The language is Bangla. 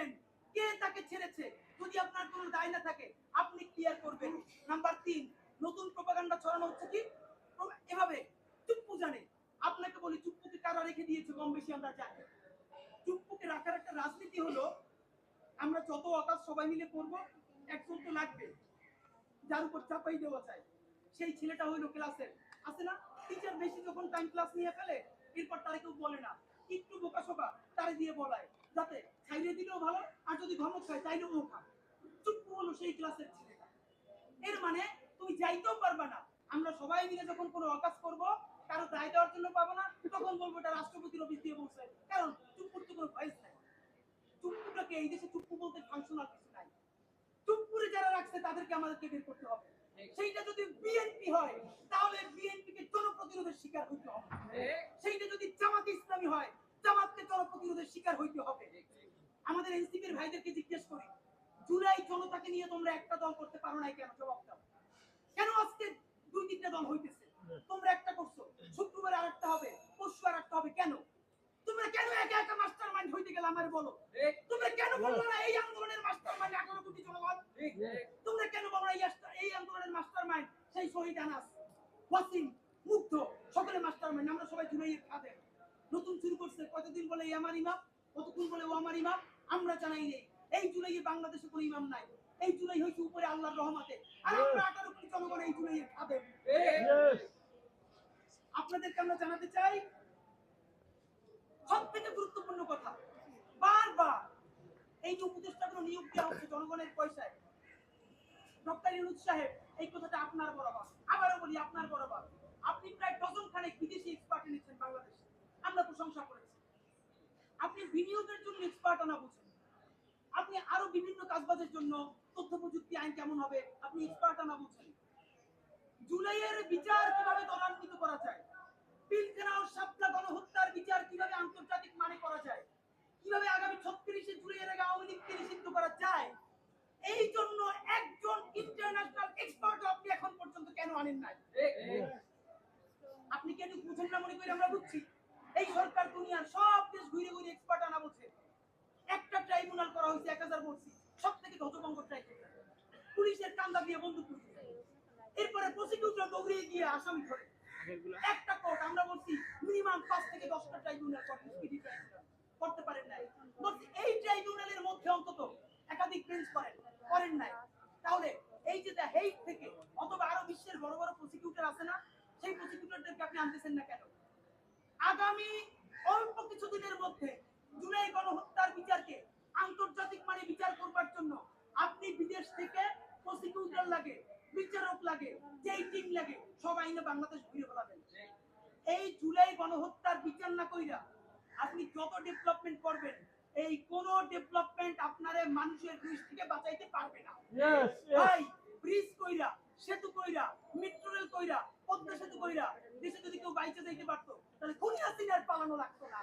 করবেন? কে তাকে ছেড়েছে? যদি আপনার কোনো দায় না থাকে, আপনি ক্লিয়ার করবেন। নাম্বার তিন, নতুন প্রপাগান্ডা ছড়ানো হচ্ছে কি? এভাবে চুপ্পু জানে। আপনাকে বলি, চুপ্পুকে কারা রেখে দিয়েছে? কম বেশি আমরা জানি। চুপ্পুকে রাখার একটা রাজনীতি হলো, আমরা যত অকাজ সবাই মিলে করব, একজন তো লাগবে। যার উপর চাপাই দেওয়া যায়। সেই ছেলেটা হইল ক্লাসের আছে না? টিচার বেশি যখন টাইম ক্লাস নিয়ে ফেলে, এরপর তারা কেউ বলে না। একটু বোকা শোকা তারে দিয়ে বলায়। ছাইড়ে দিলেও ভালো আর যদি ধমক খায় তাইলেও ও খা চুপ্পু হলো সেই ক্লাসের ছেলেটা। এর মানে তুমি যাইতেও পারবা না। আমরা সবাই মিলে যখন কোনো অকাজ করব কারও দায় দেওয়ার জন্য পাবো না তখন বলব এটা রাষ্ট্রপতির অফিস দিয়ে বলছে। কারণ কোনো ভয়েস নাই। চুপ্পুটাকে এই দেশে চুপ্পু বলতে ফাংশনাল কিছু নাই। চুপ্পুরে যারা রাখছে তাদেরকে আমাদেরকে বের করতে হবে। সেইটা যদি বিএনপি হয় তাহলে বিএনপি কে জনপ্রতিরোধের শিকার হইতে হবে। সেইটা যদি জামাত ইসলামী হয় জামাতকে জনপ্রতিরোধের শিকার হইতে হবে। আমাদের এনসিপির ভাইদেরকে জিজ্ঞেস করি জুলাই জনতাকে নিয়ে তোমরা একটা দল করতে পারো না কেন? জবাব দাও। কেন আজকে দুই তিনটা দল হইতেছে? তোমরা একটা করছ শুক্রবার আরেকটা হবে পরশু আরেকটা হবে কেন? তোমরা কেন একা একা মাস্টার মাইন্ড হইতে গেলে আমার বলো? তোমরা কেন না। এই আন্দোলনের মাস্টার মাইন্ড আঠারো কোটি জনগণ? তোমরা কেন বলো না এই আন্দোলনের মাস্টার মাইন্ড সেই শহীদ আনাস ওয়াসিম মুগ্ধ সকলে মাস্টার মাইন্ড আমরা সবাই জুলাইয়ের খাদের নতুন শুরু করছে কতদিন বলে এই আমার ইমাম? কতক্ষণ বলে ও আমার ইমাম? আমরা জানাই নেই। এই জুলাইয়ে বাংলাদেশে কোনো ইমাম নাই। এই জুলাই হয়েছে উপরে আল্লাহর রহমতে। আর আমরা আঠারো কোটি জনগণ এই জুলাইয়ের খাদের আপনাদেরকে আমরা জানাতে চাই সব থেকে গুরুত্বপূর্ণ কথা বারবার এই যে উপদেষ্টাগুলো নিয়োগ দেওয়া হচ্ছে জনগণের পয়সায় ডক্টর ইউনুস সাহেব এই কথাটা আপনার বরাবর। আবারও বলি আপনার বরাবর। আপনি প্রায় ডজন খানেক বিদেশি এক্সপার্ট এনেছেন বাংলাদেশে। আমরা প্রশংসা করেছি। আপনি বিনিয়োগের জন্য এক্সপার্ট আনা বুঝেন। আপনি আরও বিভিন্ন কাজবাজের জন্য তথ্য প্রযুক্তি আইন কেমন হবে? আপনি এক্সপার্ট আনা বুঝেন জুলাইয়ের বিচার কীভাবে ত্বরান্বিত করা যায়? পিলখানা ও শাপলা গণহত্যার বিচার কীভাবে আন্তর্জাতিক মানে করা যায়? কীভাবে আগামী ছত্রিশে জুলাইয়ের আগে আওয়ামী লীগকে নিষিদ্ধ করা যায়? এই জন্য একজন ইন্টারন্যাশনাল এক্সপার্ট আপনি এখন পর্যন্ত কেন আনেন নাই? আপনি কেন বুঝেন না মনে করি আমরা বুঝছি? এই সরকার দুনিয়ার সব দেশ ঘুরে ঘুরে এক্সপার্ট আনা বলছে একটা ট্রাইব্যুনাল করা হয়েছে এক হাজার বলছি সব থেকে ধ্বজভঙ্গ ট্রাইব্যুনাল পুলিশের কান্দা দিয়ে বন্দুক তুলছে এরপরে প্রসিকিউটর দৌড়িয়ে গিয়ে আসামি ধরে একটা কোর্ট আমরা বলছি মিনিমাম পাঁচ থেকে দশটা ট্রাইব্যুনাল করতে পারেন নাই। বলছি এই ট্রাইব্যুনালের মধ্যে অন্তত একাধিক বেঞ্চ করেন করেন নাই। তাহলে এই যে হেইট থেকে অথবা আরও বিশ্বের বড় বড় প্রসিকিউটর আছে না সেই প্রসিকিউটরদেরকে আপনি আনতেছেন না কেন? আগামী অল্প কিছুদিনের মধ্যে জুলাই গণহত্যার বিচারকে আন্তর্জাতিক মানে বিচার করবার জন্য আপনি বিদেশ থেকে প্রসিকিউটর লাগে বিচারক লাগে যেই টিম লাগে সব আইনে বাংলাদেশ ঘুরে ফেলাবেন এই জুলাই গণহত্যার বিচার না কইরা আপনি যত ডেভেলপমেন্ট করবেন এই কোন ডেভেলপমেন্ট আপনারে মানুষের দৃষ্টি থেকে বাঁচাইতে পারবে না। ভাই ব্রিজ কইরা সেতু কইরা মেট্রো রেল কইরা পদ্মা সেতু কইরা দেশে যদি কেউ বাইচে যাইতে পারতো তাহলে খুনি হাসিনার পালানো লাগতো না।